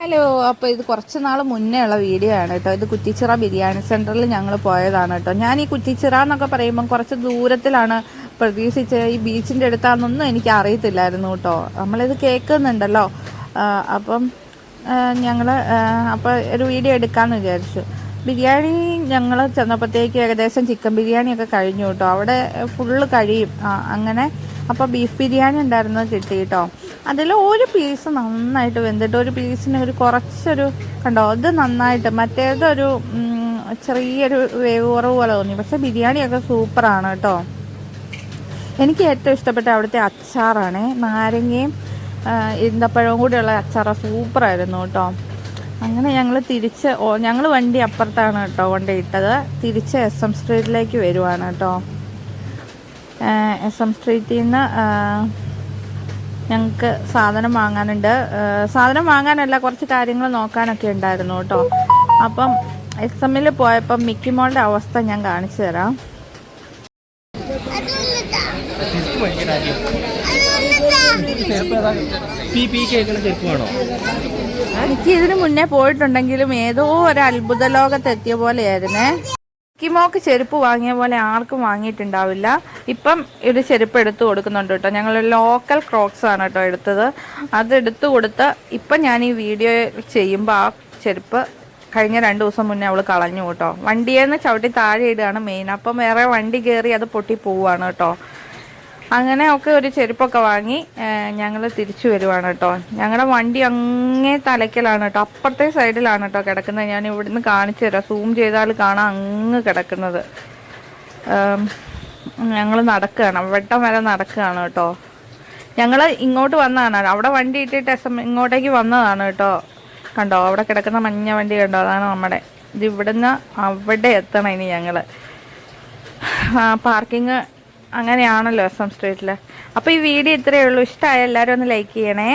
Hello അപ്പോൾ ഇത് കുറച്ച് നാൾ മുന്നേ ഉള്ള വീഡിയോ ആണ് കേട്ടോ. ഇത് കുറ്റിച്ചിറ ബിരിയാണി സെന്ററിൽ ഞങ്ങൾ പോയതാണ് കേട്ടോ. ഞാൻ ഈ കുറ്റിച്ചിറ എന്നൊക്കെ പറയുമ്പം കുറച്ച് ദൂരത്തിലാണ് പ്രതീക്ഷിച്ച് ഈ ബീച്ചിന്റെ അടുത്താണെന്നൊന്നും എനിക്ക് അറിയത്തില്ലായിരുന്നു കേട്ടോ. നമ്മളിത് കേൾക്കുന്നുണ്ടല്ലോ. അപ്പം ഞങ്ങൾ അപ്പോൾ ഒരു വീഡിയോ എടുക്കാമെന്ന് വിചാരിച്ചു. ബിരിയാണി ഞങ്ങൾ ചെന്നപ്പോഴത്തേക്ക് ഏകദേശം ചിക്കൻ ബിരിയാണിയൊക്കെ കഴിഞ്ഞു കേട്ടോ. അവിടെ ഫുള്ള് കഴിയും. അങ്ങനെ. അപ്പോൾ ബീഫ് ബിരിയാണി ഉണ്ടായിരുന്നു കിട്ടി കേട്ടോ. അതിൽ ഒരു പീസ് നന്നായിട്ട് വെന്തിട്ട് ഒരു പീസിന് ഒരു കുറച്ചൊരു കണ്ടോ അത് നന്നായിട്ട് മറ്റേതൊരു ചെറിയൊരു വേവ് കുറവ് പോലെ തോന്നി. പക്ഷെ ബിരിയാണിയൊക്കെ സൂപ്പറാണ് കേട്ടോ. എനിക്ക് ഏറ്റവും ഇഷ്ടപ്പെട്ട അവിടുത്തെ അച്ചാറാണ്. നാരങ്ങയും ഇന്തപ്പഴവും കൂടിയുള്ള അച്ചാറ് സൂപ്പറായിരുന്നു കേട്ടോ. അങ്ങനെ ഞങ്ങൾ തിരിച്ച് ഞങ്ങൾ വണ്ടി അപ്പുറത്താണ് കേട്ടോ കൊണ്ടിട്ടത് തിരിച്ച് എസ് എം സ്ട്രീറ്റിലേക്ക് വരുവാണ് കേട്ടോ. എസ് എം സ്ട്രീറ്റിൽ നിന്ന് ഞങ്ങൾക്ക് സാധനം വാങ്ങാനുണ്ട്. സാധനം വാങ്ങാനല്ല കുറച്ച് കാര്യങ്ങൾ നോക്കാനൊക്കെ ഉണ്ടായിരുന്നു കേട്ടോ. അപ്പം എസ് എമ്മിൽ പോയപ്പം മിക്കിമോളുടെ അവസ്ഥ ഞാൻ കാണിച്ചു തരാം. എനിക്ക് ഇതിന് മുന്നേ പോയിട്ടുണ്ടെങ്കിലും ഏതോ ഒരു അത്ഭുത ലോകത്തെത്തിയ പോലെ പോലെയായിരുന്നേ. മിക്കിമോക്ക് ചെരുപ്പ് വാങ്ങിയ പോലെ ആർക്കും വാങ്ങിയിട്ടുണ്ടാവില്ല. ഇപ്പം ഒരു ചെരുപ്പ് എടുത്തു കൊടുക്കുന്നുണ്ട് കേട്ടോ. ഞങ്ങൾ ലോക്കൽ ക്രോക്സ് ആണ് കേട്ടോ എടുത്തത്. അത് എടുത്തു കൊടുത്ത് ഇപ്പം ഞാൻ ഈ വീഡിയോ ചെയ്യുമ്പോൾ ആ ചെരുപ്പ് കഴിഞ്ഞ രണ്ട് ദിവസം മുന്നേ അവൾ കളഞ്ഞു കേട്ടോ. വണ്ടിയെന്ന് ചവിട്ടി താഴെ ഇടുകയാണ് മെയിൻ. അപ്പം വേറെ വണ്ടി കയറി അത് പൊട്ടി പോവുകയാണ് കേട്ടോ. അങ്ങനെ ഒക്കെ ഒരു ചെരുപ്പൊക്കെ വാങ്ങി ഞങ്ങൾ തിരിച്ചു വരുവാണ് കേട്ടോ. ഞങ്ങളുടെ വണ്ടി അങ്ങേ തലയ്ക്കലാണ് കേട്ടോ. അപ്പുറത്തെ സൈഡിലാണ് കേട്ടോ കിടക്കുന്നത്. ഞാൻ ഇവിടുന്ന് കാണിച്ചു തരാം. സൂം ചെയ്താൽ കാണാം അങ്ങ് കിടക്കുന്നത്. ഞങ്ങൾ നടക്കുകയാണ്. വെട്ടം വരെ നടക്കുകയാണ് കേട്ടോ. ഞങ്ങൾ ഇങ്ങോട്ട് വന്നതാണ്. അവിടെ വണ്ടി ഇട്ടിട്ട് എസ് എം ഇങ്ങോട്ടേക്ക് വന്നതാണ് കേട്ടോ. കണ്ടോ? അവിടെ കിടക്കുന്ന മഞ്ഞ വണ്ടി കണ്ടോ? അതാണ് നമ്മുടെ. ഇത് ഇവിടുന്ന് അവിടെ എത്തണം ഇനി ഞങ്ങൾ പാർക്കിങ് അങ്ങനെയാണല്ലോ എം സ്ട്രീറ്റിൽ അപ്പോൾ ഈ വീഡിയോ ഇത്രയേ ഉള്ളൂ. ഇഷ്ടമായ എല്ലാവരും ഒന്ന് ലൈക്ക് ചെയ്യണേ.